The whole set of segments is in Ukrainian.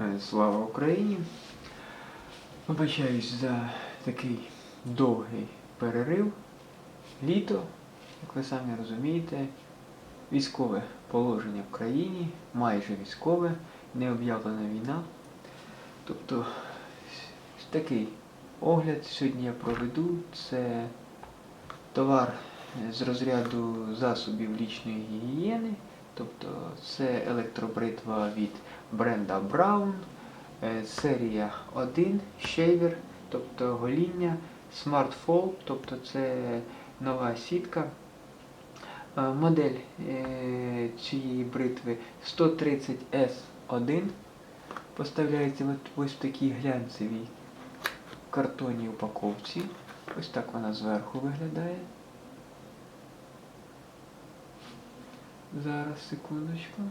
Е, Слава Україні! Вибачаюсь за такий довгий перерив. Літо, як ви самі розумієте, військове положення в країні, майже військове, не об'явлена війна. Тобто такий огляд сьогодні я проведу. Це товар з розряду засобів лічної гігієни. Тобто це електробритва від бренда Brown, е, серія 1 Shaver, тобто гоління, Smart Fall, тобто це нова сітка. Е, Модель е, цієї бритви 130S1 поставляється ось в такій глянцевій картонній упаковці. Ось так вона зверху виглядає. Зараз, секундочку.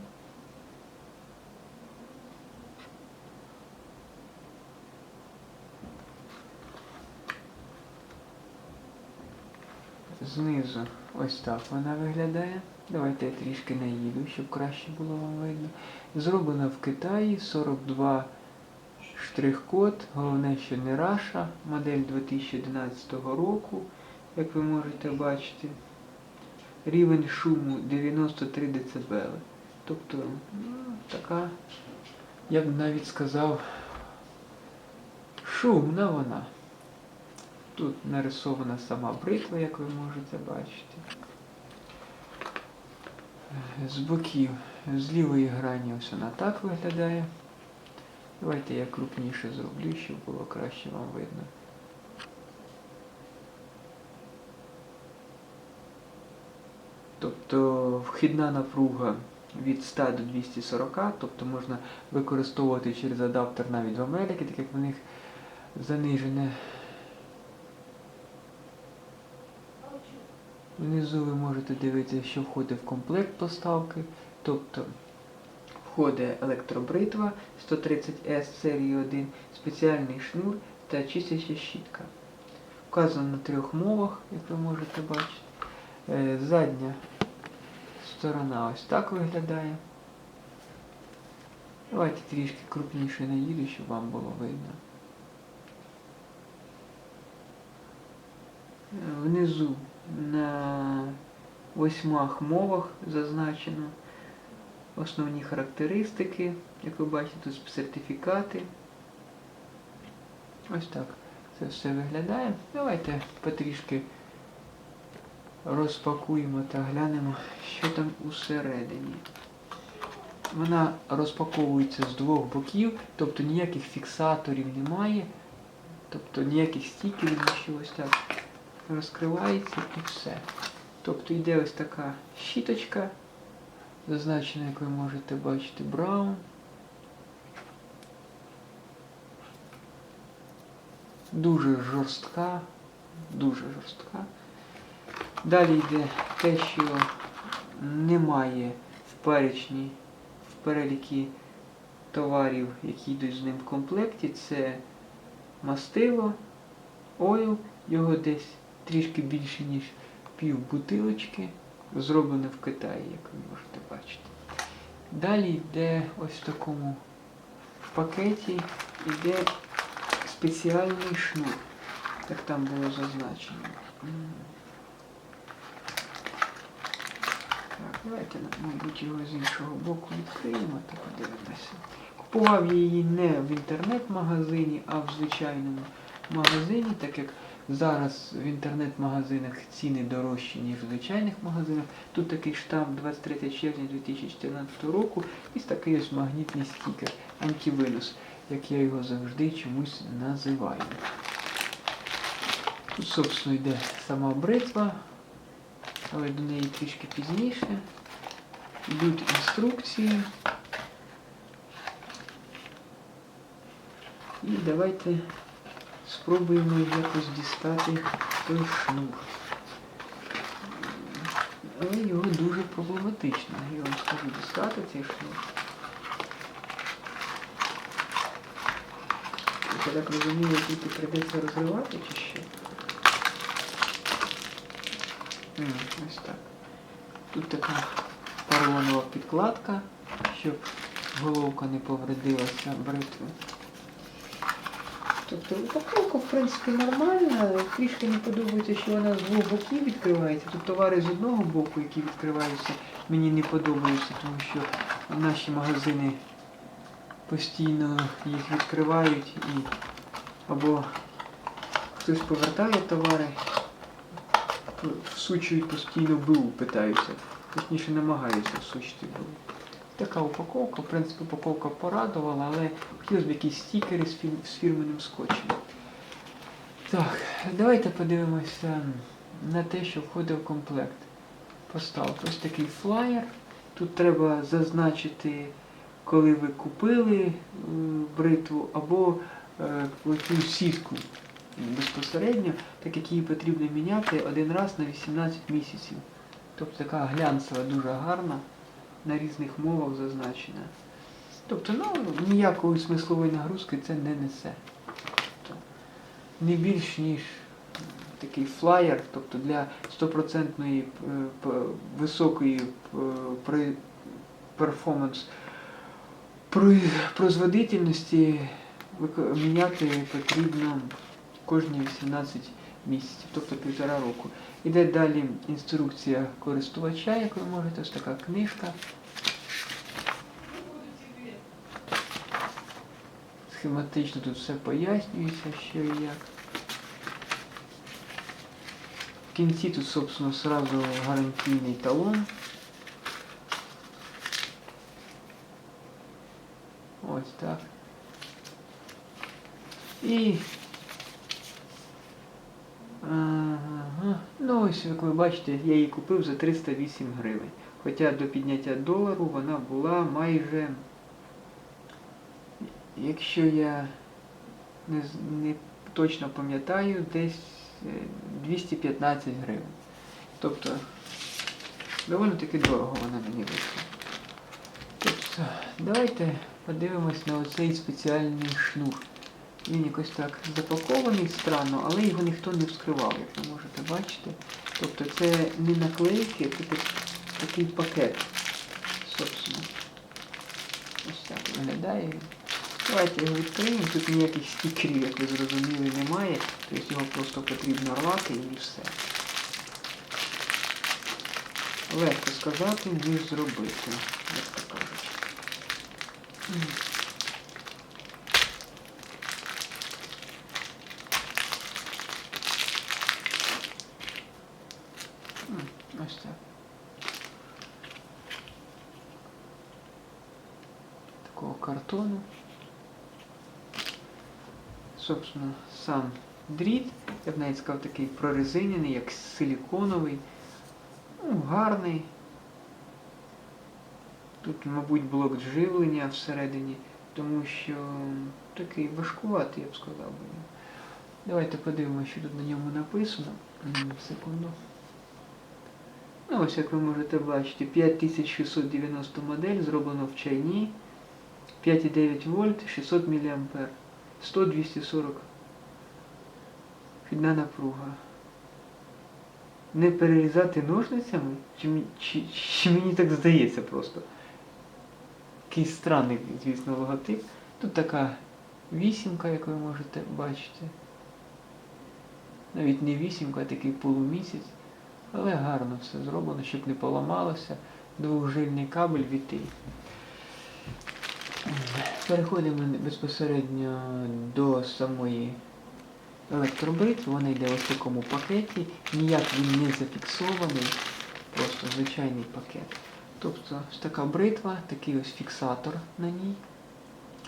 Знизу ось так вона виглядає. Давайте я трішки наїду, щоб краще було вам видно. Зроблена в Китаї 42 штрих-код, головне, що не Раша, модель 2011 року, як ви можете бачити. Рівень шуму 93 дБ. Тобто, ну, така, я б навіть сказав, шумна вона. Тут нарисована сама бритва, як ви можете бачити. З боків, з лівої грані ось вона так виглядає. Давайте я крупніше зроблю, щоб було краще вам видно. Тобто вхідна напруга від 100 до 240, тобто можна використовувати через адаптер навіть в Америці, так як в них занижене. Внизу ви можете дивитися, що входить в комплект поставки. Тобто входить електробритва 130S серії 1, спеціальний шнур та чистяча щітка. Вказано на трьох мовах, як ви можете бачити. Е, Задня сторона ось так виглядає. Давайте трішки крупніше наїду, щоб вам було видно. Внизу на восьмах мовах зазначено основні характеристики. Як ви бачите, тут сертифікати. Ось так це все виглядає. Давайте потрішки розпакуємо та глянемо, що там усередині. Вона розпаковується з двох боків, тобто ніяких фіксаторів немає, тобто ніяких стікерів, нічого так розкривається і все. Тобто йде ось така щіточка, зазначена, як ви можете бачити, Браун. Дуже жорстка, дуже жорстка. Далі йде те, що немає в перечні, в перелікі товарів, які йдуть з ним в комплекті, це мастило, ойл, його десь трішки більше, ніж пів бутилочки, зроблене в Китаї, як ви можете бачити. Далі йде ось в такому пакеті йде спеціальний шнур, як там було зазначено. М. Так, давайте, мабуть, його з іншого боку відкриємо та подивимося. Купував її не в інтернет-магазині, а в звичайному магазині, так як зараз в інтернет-магазинах ціни дорожчі, ніж в звичайних магазинах. Тут такий штамп 23 червня 2014 року і такий ось магнітний стікер антивирус, як я його завжди чомусь називаю. Тут, собственно, йде сама бритва, але до неї трішки пізніше. Йдуть інструкції. І давайте спробуємо якось дістати той шнур. Але його дуже проблематично, я вам скажу, дістати цей шнур. Я так розумію, тільки прийдеться розривати чи? М, Ось так. Тут така порванова підкладка, щоб головка не повредилася бритви. Тобто упаковка, в принципі, нормальна. Трішки не подобається, що вона з двох боків відкривається. Тут товари з одного боку, які відкриваються, мені не подобаються, тому що наші магазини постійно їх відкривають і або хтось повертає товари, всучують постійно БУ, питаються. Точніше намагаються всучити Така упаковка, в принципі, упаковка порадувала, але хотілося б якісь стікери з, фір- з фірменним скотчем. Так, давайте подивимося на те, що входить в комплект. Поставок. Ось такий флаєр. Тут треба зазначити, коли ви купили е, бритву, або е, цю сітку безпосередньо, так як її потрібно міняти один раз на 18 місяців. Тобто така глянцева, дуже гарна, на різних мовах зазначена. Тобто, ну, ніякої смислової нагрузки це не несе. Тобто, не більш ніж такий флаєр, тобто для стопроцентної е, високої е, перформанс производительності міняти потрібно кожні 18 місяців, тобто півтора року. Іде далі інструкція користувача, як ви можете, ось така книжка. Схематично тут все пояснюється, що і як. В кінці тут, собственно, сразу гарантійний талон. Ось так. І. Ага. Ну ось, як ви бачите, я її купив за 308 гривень. Хоча до підняття долару вона була майже, якщо я не, не точно пам'ятаю, десь е, 215 гривень. Тобто доволі таки дорого вона мені вийшла. Тобто, давайте подивимось на оцей спеціальний шнур. Він якось так запакований странно, але його ніхто не вскривав, як ви можете бачити. Тобто це не наклейки, це так- такий пакет. Собственно. Ось так виглядає. Давайте його відкриємо. Тут ніяких стікерів, як ви зрозуміли, немає. Тобто його просто потрібно рвати і все. Легко сказати, ніж зробити, як то кажуть. Ось так. Такого картону. Собственно, сам дріт, я б навіть сказав, такий прорезинений, як силіконовий. Ну, гарний. Тут, мабуть, блок живлення всередині, тому що такий важкуватий, я б сказав. Давайте подивимося, що тут на ньому написано. Секунду. Ну, ось як ви можете бачити, 5690 модель, зроблено в чайні. 5,9 вольт, 600 мА. 100-240 вхідна напруга. Не перерізати ножницями? Чи, чи, чи мені так здається просто? Якийсь странний, звісно, логотип. Тут така вісімка, як ви можете бачити. Навіть не вісімка, а такий полумісяць. Але гарно все зроблено, щоб не поламалося. Двохжильний кабель вітий. Переходимо безпосередньо до самої електробритви. Вона йде ось в такому пакеті. Ніяк він не зафіксований, просто звичайний пакет. Тобто ось така бритва, такий ось фіксатор на ній,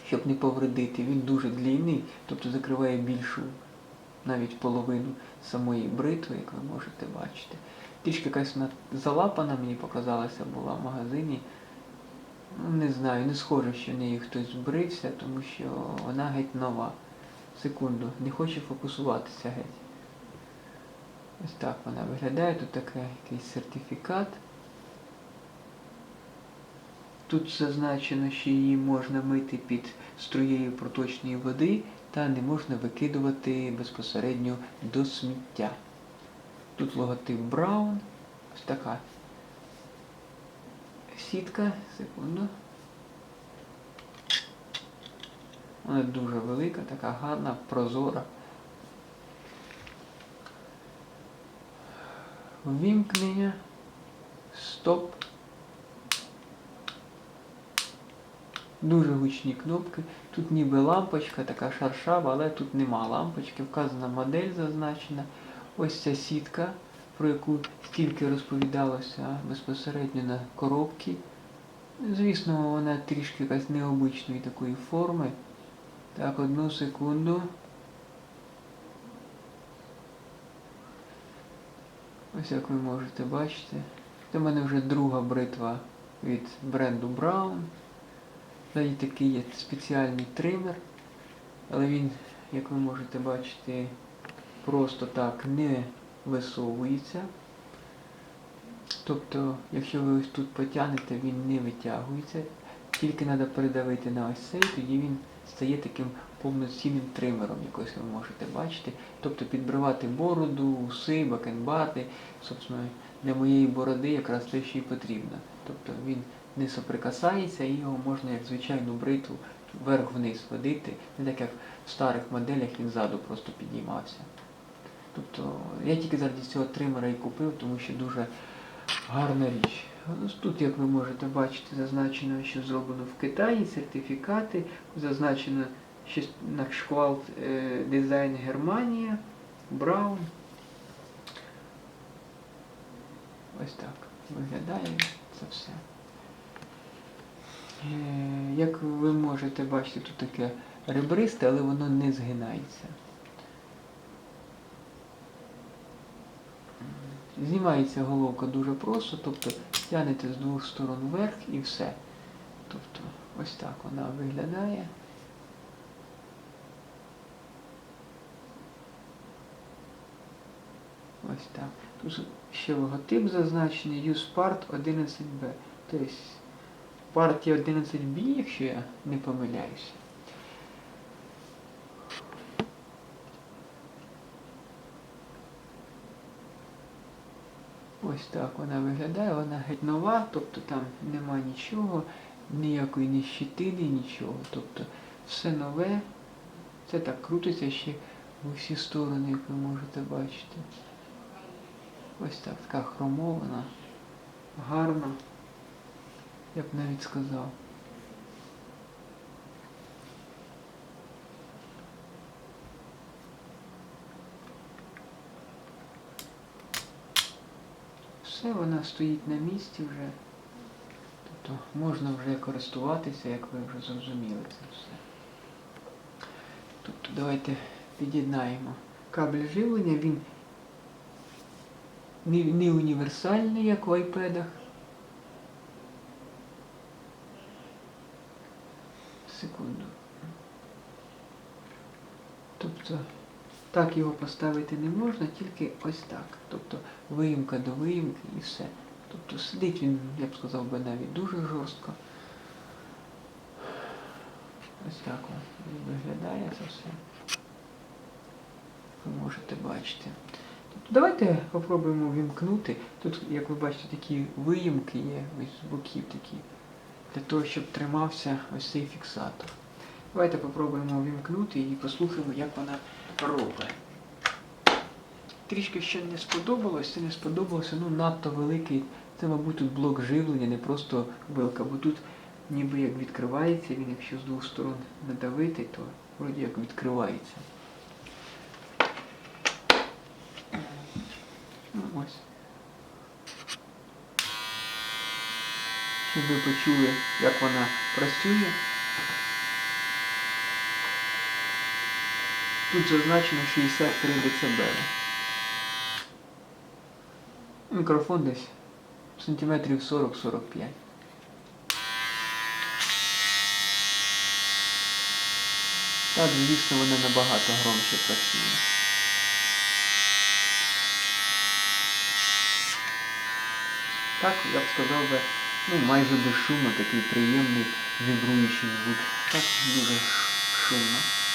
щоб не повредити. Він дуже длинний, тобто закриває більшу, навіть половину самої бритви, як ви можете бачити. Трішки якась вона залапана, мені показалася, була в магазині. Не знаю, не схоже, що нею хтось збрився, тому що вона геть нова. Секунду, не хоче фокусуватися геть. Ось так вона виглядає, тут такий якийсь сертифікат. Тут зазначено, що її можна мити під струєю проточної води та не можна викидувати безпосередньо до сміття. Тут логотип Браун. Ось така сітка, секунду. Вона дуже велика, така гарна, прозора. Ввімкнення. Стоп. Дуже гучні кнопки. Тут ніби лампочка, така шаршава, але тут нема лампочки. Вказана модель зазначена. Ось ця сітка, про яку стільки розповідалося безпосередньо на коробці. Звісно, вона трішки якась необичної такої форми. Так, одну секунду. Ось як ви можете бачити. Це в мене вже друга бритва від бренду Brown. Ззаді такий є спеціальний тример, але він, як ви можете бачити, просто так не висовується. Тобто, якщо ви ось тут потягнете, він не витягується. Тільки треба передавити на ось цей, тоді він стає таким повноцінним тримером, якось ви можете бачити. Тобто підбривати бороду, уси, бакенбарди. Собственно, для моєї бороди якраз те, що і потрібно. Тобто він не соприкасається і його можна як звичайну бритву вверх-вниз водити, не так як в старих моделях він ззаду просто підіймався. Тобто я тільки заради цього тримера і купив, тому що дуже гарна річ. Ось Тут, як ви можете бачити, зазначено, що зроблено в Китаї, сертифікати, зазначено що на шквалт е, дизайн Германія, Браун. Ось так виглядає це все. Е, Як ви можете бачити, тут таке ребристе, але воно не згинається. Знімається головка дуже просто, тобто тягнете з двох сторон вверх і все. Тобто ось так вона виглядає. Ось так. Тут ще логотип зазначений USPART 11B. Тобто партія 11B, якщо я не помиляюся. Ось так вона виглядає, вона геть нова, тобто там нема нічого, ніякої ні щитини, нічого. Тобто все нове. Це так крутиться ще в усі сторони, як ви можете бачити. Ось так, така хромована, гарна, я б навіть сказав. Все, вона стоїть на місці вже. Тобто можна вже користуватися, як ви вже зрозуміли це все. Тобто давайте під'єднаємо кабель живлення, він не, універсальний, як в айпедах. Секунду. Тобто так його поставити не можна, тільки ось так. Тобто виїмка до виїмки і все. Тобто сидить він, я б сказав би, навіть дуже жорстко. Ось так виглядає це все. Ви можете бачити. Тобто давайте спробуємо вімкнути. Тут, як ви бачите, такі виїмки є, ось з боків такі, для того, щоб тримався ось цей фіксатор. Давайте спробуємо вімкнути і послухаємо, як вона робить. Трішки ще не сподобалось, це не сподобалося, ну надто великий. Це, мабуть, тут блок живлення, не просто вилка, бо тут ніби як відкривається, він якщо з двох сторон надавити, то вроді як відкривається. Ну, ось. Щоб ви почули, як вона працює. Тут зазначено 63 дБ. Мікрофон десь сантиметрів 40-45. Так, звісно, вона набагато громче працює. Так, я б сказав би, ну майже безшумно, такий приємний вібруючий звук. Так дуже шумно.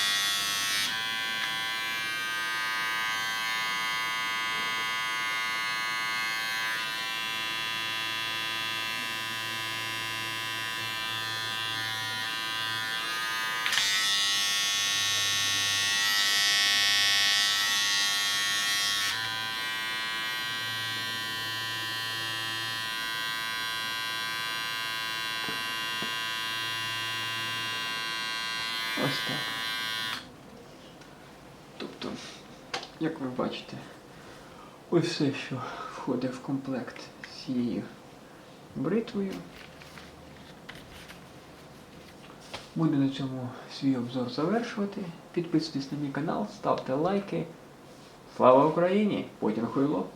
Ось так. Тобто, як ви бачите, ось все, що входить в комплект з цією бритвою. Буду на цьому свій обзор завершувати. Підписуйтесь на мій канал, ставте лайки. Слава Україні! Потім хуйло!